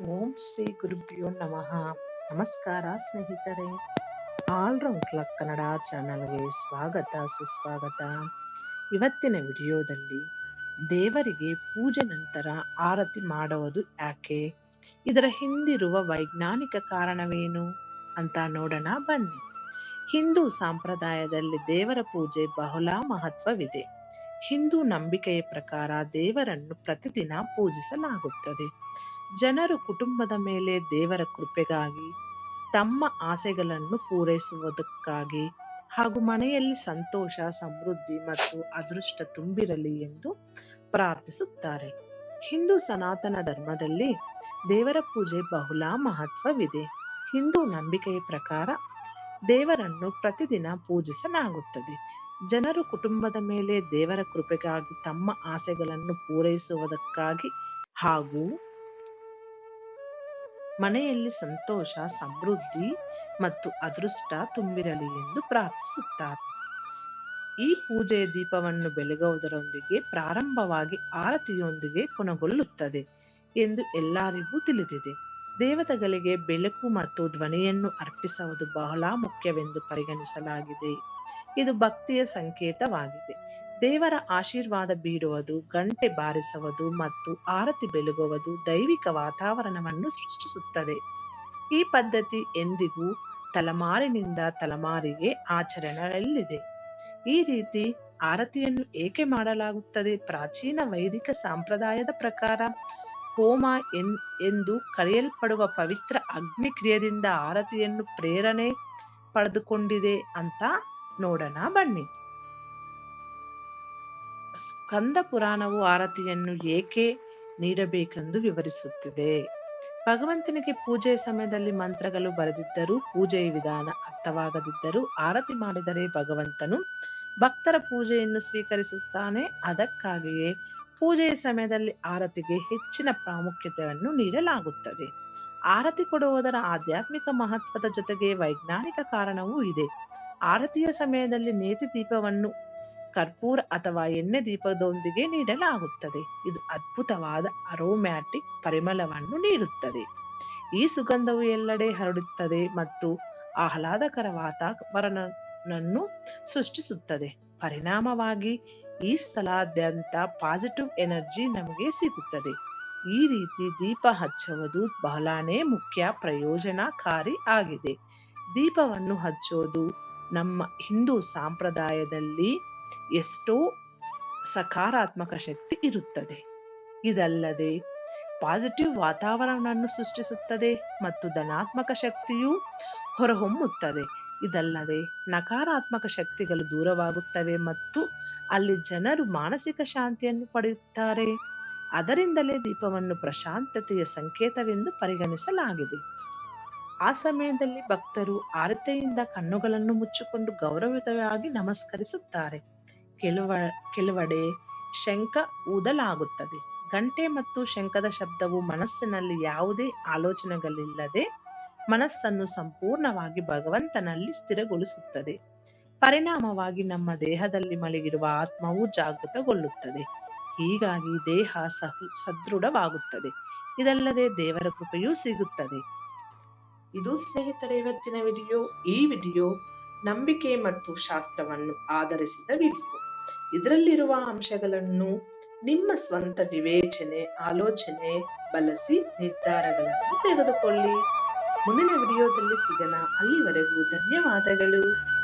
ಓಂ ಶ್ರೀ ಗುರುಭ್ಯೋ ನಮಃ. ನಮಸ್ಕಾರ ಸ್ನೇಹಿತರೆ. ಆಲ್ರೌಂಡ್ ಕ್ಲಬ್ ಕನ್ನಡ ಚಾನಲ್ಗೆ ಸ್ವಾಗತ, ಸುಸ್ವಾಗತ. ಇವತ್ತಿನ ವಿಡಿಯೋದಲ್ಲಿ ದೇವರಿಗೆ ಪೂಜೆ ನಂತರ ಆರತಿ ಮಾಡುವುದು ಯಾಕೆ? ಇದರ ಹಿಂದಿರುವ ವೈಜ್ಞಾನಿಕ ಕಾರಣವೇನು ಅಂತ ನೋಡೋಣ ಬನ್ನಿ. ಹಿಂದೂ ಸಂಪ್ರದಾಯದಲ್ಲಿ ದೇವರ ಪೂಜೆ ಬಹಳ ಮಹತ್ವವಿದೆ. ಹಿಂದೂ ನಂಬಿಕೆಯ ಪ್ರಕಾರ ದೇವರನ್ನು ಪ್ರತಿದಿನ ಪೂಜಿಸಲಾಗುತ್ತದೆ. ಜನರು ಕುಟುಂಬದ ಮೇಲೆ ದೇವರ ಕೃಪೆಗಾಗಿ ತಮ್ಮ ಆಸೆಗಳನ್ನು ಪೂರೈಸುವುದಕ್ಕಾಗಿ ಹಾಗೂ ಮನೆಯಲ್ಲಿ ಸಂತೋಷ, ಸಮೃದ್ಧಿ ಮತ್ತು ಅದೃಷ್ಟ ತುಂಬಿರಲಿ ಎಂದು ಪ್ರಾರ್ಥಿಸುತ್ತಾರೆ. ಹಿಂದೂ ಸನಾತನ ಧರ್ಮದಲ್ಲಿ ದೇವರ ಪೂಜೆ ಬಹುಳ ಮಹತ್ವವಿದೆ. ಹಿಂದೂ ನಂಬಿಕೆಯ ಪ್ರಕಾರ ದೇವರನ್ನು ಪ್ರತಿದಿನ ಪೂಜಿಸಲಾಗುತ್ತದೆ. ಜನರು ಕುಟುಂಬದ ಮೇಲೆ ದೇವರ ಕೃಪೆಗಾಗಿ ತಮ್ಮ ಆಸೆಗಳನ್ನು ಪೂರೈಸುವುದಕ್ಕಾಗಿ ಹಾಗೂ ಮನೆಯಲ್ಲಿ ಸಂತೋಷ, ಸಮೃದ್ಧಿ ಮತ್ತು ಅದೃಷ್ಟ ತುಂಬಿರಲಿ ಎಂದು ಪ್ರಾರ್ಥಿಸುತ್ತಾರೆ. ಈ ಪೂಜೆಯ ದೀಪವನ್ನು ಬೆಳಗುವುದರೊಂದಿಗೆ ಪ್ರಾರಂಭವಾಗಿ ಆರತಿಯೊಂದಿಗೆ ಕೊನೆಗೊಳ್ಳುತ್ತದೆ ಎಂದು ಎಲ್ಲರಿಗೂ ತಿಳಿದಿದೆ. ದೇವತೆಗಳಿಗೆ ಬೆಳಕು ಮತ್ತು ಧ್ವನಿಯನ್ನು ಅರ್ಪಿಸುವುದು ಬಹಳ ಮುಖ್ಯವೆಂದು ಪರಿಗಣಿಸಲಾಗಿದೆ. ಇದು ಭಕ್ತಿಯ ಸಂಕೇತವಾಗಿದೆ. ದೇವರ ಆಶೀರ್ವಾದ ಬೀಡುವುದು, ಗಂಟೆ ಬಾರಿಸುವುದು ಮತ್ತು ಆರತಿ ಬೆಳಗುವುದು ದೈವಿಕ ವಾತಾವರಣವನ್ನು ಸೃಷ್ಟಿಸುತ್ತದೆ. ಈ ಪದ್ಧತಿ ಎಂದಿಗೂ ತಲೆಮಾರಿನಿಂದ ತಲೆಮಾರಿಗೆ ಆಚರಣೆಯಲ್ಲಿದೆ. ಈ ರೀತಿ ಆರತಿಯನ್ನು ಏಕೆ ಮಾಡಲಾಗುತ್ತದೆ? ಪ್ರಾಚೀನ ವೈದಿಕ ಸಂಪ್ರದಾಯದ ಪ್ರಕಾರ ಹೋಮ ಎನ್, ಎಂದು ಕರೆಯಲ್ಪಡುವ ಪವಿತ್ರ ಅಗ್ನಿ ಕ್ರಿಯೆಯಿಂದ ಆರತಿಯನ್ನು ಪ್ರೇರಣೆ ಪಡೆದುಕೊಂಡಿದೆ ಅಂತ ನೋಡೋಣ ಬನ್ನಿ. ಸ್ಕಂದ ಪುರಾಣವು ಆರತಿಯನ್ನು ಏಕೆ ನೀಡಬೇಕೆಂದು ವಿವರಿಸುತ್ತಿದೆ. ಭಗವಂತನಿಗೆ ಪೂಜೆಯ ಸಮಯದಲ್ಲಿ ಮಂತ್ರಗಳು ಬರೆದಿದ್ದರೂ ಪೂಜೆಯ ವಿಧಾನ ಅರ್ಥವಾಗದಿದ್ದರೂ ಆರತಿ ಮಾಡಿದರೆ ಭಗವಂತನು ಭಕ್ತರ ಪೂಜೆಯನ್ನು ಸ್ವೀಕರಿಸುತ್ತಾನೆ. ಅದಕ್ಕಾಗಿಯೇ ಪೂಜೆಯ ಸಮಯದಲ್ಲಿ ಆರತಿಗೆ ಹೆಚ್ಚಿನ ಪ್ರಾಮುಖ್ಯತೆಯನ್ನು ನೀಡಲಾಗುತ್ತದೆ. ಆರತಿ ಕೊಡುವುದರ ಆಧ್ಯಾತ್ಮಿಕ ಮಹತ್ವದ ಜೊತೆಗೆ ವೈಜ್ಞಾನಿಕ ಕಾರಣವೂ ಇದೆ. ಆರತಿಯ ಸಮಯದಲ್ಲಿ ನೇತಿ ದೀಪವನ್ನು ಕರ್ಪೂರ ಅಥವಾ ಎಣ್ಣೆ ದೀಪದೊಂದಿಗೆ ನೀಡಲಾಗುತ್ತದೆ. ಇದು ಅದ್ಭುತವಾದ ಅರೋಮ್ಯಾಟಿಕ್ ಪರಿಮಳವನ್ನು ನೀಡುತ್ತದೆ. ಈ ಸುಗಂಧವು ಎಲ್ಲೆಡೆ ಹರಡುತ್ತದೆ ಮತ್ತು ಆಹ್ಲಾದಕರ ವಾತಾವರಣವನ್ನು ಸೃಷ್ಟಿಸುತ್ತದೆ. ಪರಿಣಾಮವಾಗಿ ಈ ಸ್ಥಳಾದ್ಯಂತ ಪಾಸಿಟಿವ್ ಎನರ್ಜಿ ನಮಗೆ ಸಿಗುತ್ತದೆ. ಈ ರೀತಿ ದೀಪ ಹಚ್ಚುವುದು ಬಹಳನೇ ಮುಖ್ಯ ಪ್ರಯೋಜನಕಾರಿ ಆಗಿದೆ. ದೀಪವನ್ನು ಹಚ್ಚೋದು ನಮ್ಮ ಹಿಂದೂ ಸಂಪ್ರದಾಯದಲ್ಲಿ ಎಷ್ಟೋ ಸಕಾರಾತ್ಮಕ ಶಕ್ತಿ ಇರುತ್ತದೆ. ಇದಲ್ಲದೆ ಪಾಸಿಟಿವ್ ವಾತಾವರಣವನ್ನು ಸೃಷ್ಟಿಸುತ್ತದೆ ಮತ್ತು ಧನಾತ್ಮಕ ಶಕ್ತಿಯು ಹೊರಹೊಮ್ಮುತ್ತದೆ. ಇದಲ್ಲದೆ ನಕಾರಾತ್ಮಕ ಶಕ್ತಿಗಳು ದೂರವಾಗುತ್ತವೆ ಮತ್ತು ಅಲ್ಲಿ ಜನರು ಮಾನಸಿಕ ಶಾಂತಿಯನ್ನು ಪಡೆಯುತ್ತಾರೆ. ಅದರಿಂದಲೇ ದೀಪವನ್ನು ಪ್ರಶಾಂತತೆಯ ಸಂಕೇತವೆಂದು ಪರಿಗಣಿಸಲಾಗಿದೆ. ಆ ಸಮಯದಲ್ಲಿ ಭಕ್ತರು ಆರತೆಯಿಂದ ಕಣ್ಣುಗಳನ್ನು ಮುಚ್ಚಿಕೊಂಡು ಗೌರವಯುತವಾಗಿ ನಮಸ್ಕರಿಸುತ್ತಾರೆ. ಕೆಲವ, ಕೆಲವೆಡೆ ಶಂಖ ಊದಲಾಗುತ್ತದೆ. ಗಂಟೆ ಮತ್ತು ಶಂಖದ ಶಬ್ದವು ಮನಸ್ಸಿನಲ್ಲಿ ಯಾವುದೇ ಆಲೋಚನೆಗಳಿಲ್ಲದೆ ಮನಸ್ಸನ್ನು ಸಂಪೂರ್ಣವಾಗಿ ಭಗವಂತನಲ್ಲಿ ಸ್ಥಿರಗೊಳಿಸುತ್ತದೆ. ಪರಿಣಾಮವಾಗಿ ನಮ್ಮ ದೇಹದಲ್ಲಿ ಮಲಗಿರುವ ಆತ್ಮವು ಜಾಗೃತಗೊಳ್ಳುತ್ತದೆ. ಹೀಗಾಗಿ ದೇಹ ಸಹ, ಸದೃಢವಾಗುತ್ತದೆ. ಇದಲ್ಲದೆ ದೇವರ ಕೃಪೆಯೂ ಸಿಗುತ್ತದೆ. ಇದು ಸ್ನೇಹಿತರೆ, ಇವತ್ತಿನ ವಿಡಿಯೋ. ಈ ವಿಡಿಯೋ ನಂಬಿಕೆ ಮತ್ತು ಶಾಸ್ತ್ರವನ್ನು ಆಧರಿಸಿದ ವಿಡಿಯೋ. ಇದರಲ್ಲಿರುವ ಅಂಶಗಳನ್ನು ನಿಮ್ಮ ಸ್ವಂತ ವಿವೇಚನೆ ಆಲೋಚನೆ ಬಳಸಿ ನಿರ್ಧಾರಗಳನ್ನು ತೆಗೆದುಕೊಳ್ಳಿ. ಮುಂದಿನ ವಿಡಿಯೋದಲ್ಲಿ ಸಿಗೋಣ. ಅಲ್ಲಿವರೆಗೂ ಧನ್ಯವಾದಗಳು.